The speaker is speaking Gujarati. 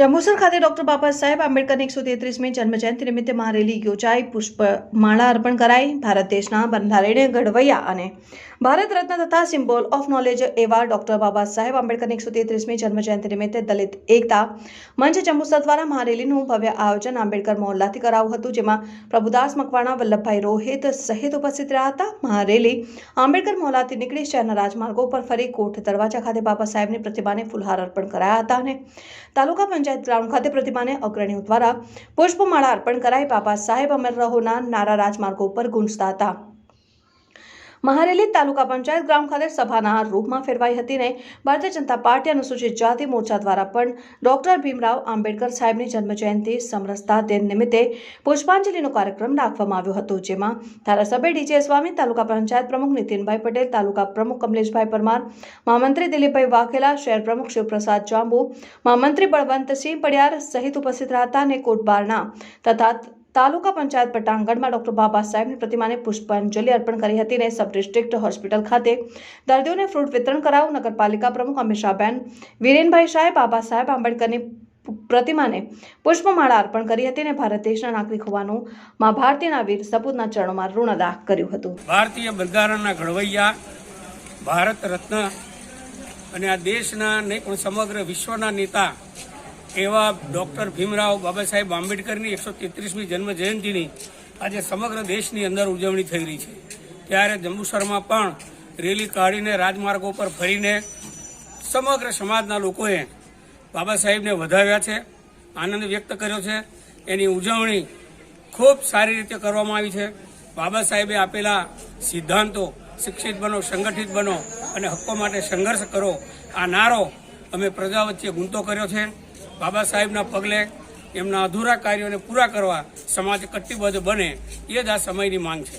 જંબુસર ખાતે ડોક્ટર બાબા સાહેબ આંબેડકરની એકસો તેત્રીસમી જન્મજયંતિ નિમિત્તે મહારેલી યોજાઈ પુષ્પમાળા અર્પણ કરાઈ. ભારત દેશના બંધારણીય ઘડવૈયા અને ભારત રત્ન તથા સિમ્બોલ ઓફ નોલેજ એવા ડોક્ટર બાબા સાહેબ આંબેડકરની એકસો તેત્રીસમી જન્મજયંતિ નિમિત્તે દલિત એકતા મંચ જંબુસર દ્વારા મહારેલીનું ભવ્ય આયોજન આંબેડકર મોહલ્લાથી કરાવ્યું હતું, જેમાં પ્રભુદાસ મકવાણા, વલ્લભભાઈ રોહિત સહિત ઉપસ્થિત રહ્યા હતા. મહારેલી આંબેડકર મોહલ્લાથી નીકળી શહેરના રાજમાર્ગો પર ફરી કોઠ દરવાજા ખાતે બાબા સાહેબની પ્રતિમાને ફુલહાર અર્પણ કરાયા હતા અને તાલુકા પંચાયત ગ્રાઉન્ડ ખાતે પ્રતિમાને અગ્રણીઓ દ્વારા પુષ્પમાળા અર્પણ કરાઈ બાબા સાહેબ અમર રહોના નારા રાજમાર્ગો ઉપર ગુંજતા હતા. મહારેલી તાલુકા પંચાયત ગ્રામ ખાતે સભાના રૂપમાં ફેરવાઈ હતી ને ભારતીય જનતા પાર્ટી અનુસૂચિત જાતિ મોરચા દ્વારા પણ ડોક્ટર ભીમરાવ આંબેડકર સાહેબની જન્મજયંતિ સમરસતા દિન નિમિત્તે પુષ્પાંજલિનો કાર્યક્રમ રાખવામાં આવ્યો હતો, જેમાં ધારાસભ્ય ડીજે સ્વામી, તાલુકા પંચાયત પ્રમુખ નીતિનભાઈ પટેલ, તાલુકા પ્રમુખ કમલેશભાઈ પરમાર, મહામંત્રી દિલીપભાઈ વાઘેલા, શહેર પ્રમુખ શિવપ્રસાદ જાંબુ, મહામંત્રી બળવંતસિંહ પડિયાર સહિત ઉપસ્થિત રહ્યા હતા અને કોટબારના તથા તાલુકા પંચાયત પટાંગણમાં ડોક્ટર બાબા સાહેબની પ્રતિમાને પુષ્પાંજલિ અર્પણ કરી હતી અને સબ ડિસ્ટ્રિક્ટ હોસ્પિટલ ખાતે. દર્દીઓને ફ્રૂટ વિતરણ કરાયું નગરપાલિકા પ્રમુખ અમિશાબેન વિરેનભાઈ શાહે બાબા સાહેબ આંબેડકરની પ્રતિમાને પુષ્પમાળા અર્પણ કરી હતી અને ભારત દેશના નાગરિક હોવાનું મા ભારતીના વીર સપૂતના ચરણોમાં ઋણ અદા કર્યું હતું. ભારતીય બંધારણના ઘડવૈયા, ભારત રત્ન અને આ દેશના નહીં પણ સમગ્ર વિશ્વના નેતા એવા ડૉક્ટર ભીમરાવ બાબા સાહેબ આંબેડકરની એકસો તેત્રીસમી જન્મ જયંતિની આજે સમગ્ર દેશની અંદર ઉજવણી થઈ રહી છે. ત્યારે જંબુસરમાં પણ રેલી કાઢીને રાજમાર્ગો પર ફરીને સમગ્ર સમાજના લોકોએ બાબા સાહેબને વધાવ્યા છે, આનંદ વ્યક્ત કર્યો છે. એની ઉજવણી ખૂબ સારી રીતે કરવામાં આવી છે. બાબા સાહેબે આપેલા સિદ્ધાંતો, શિક્ષિત બનો, સંગઠિત બનો અને હક્કો માટે સંઘર્ષ કરો, આ નારો અમે પ્રજા વચ્ચે ગુંતો કર્યો છે. બાબા સાહેબના પગલે એમના અધૂરા કાર્યોને પૂરા કરવા સમાજ કટિબદ્ધ બને એ જ આ સમયની માંગ છે.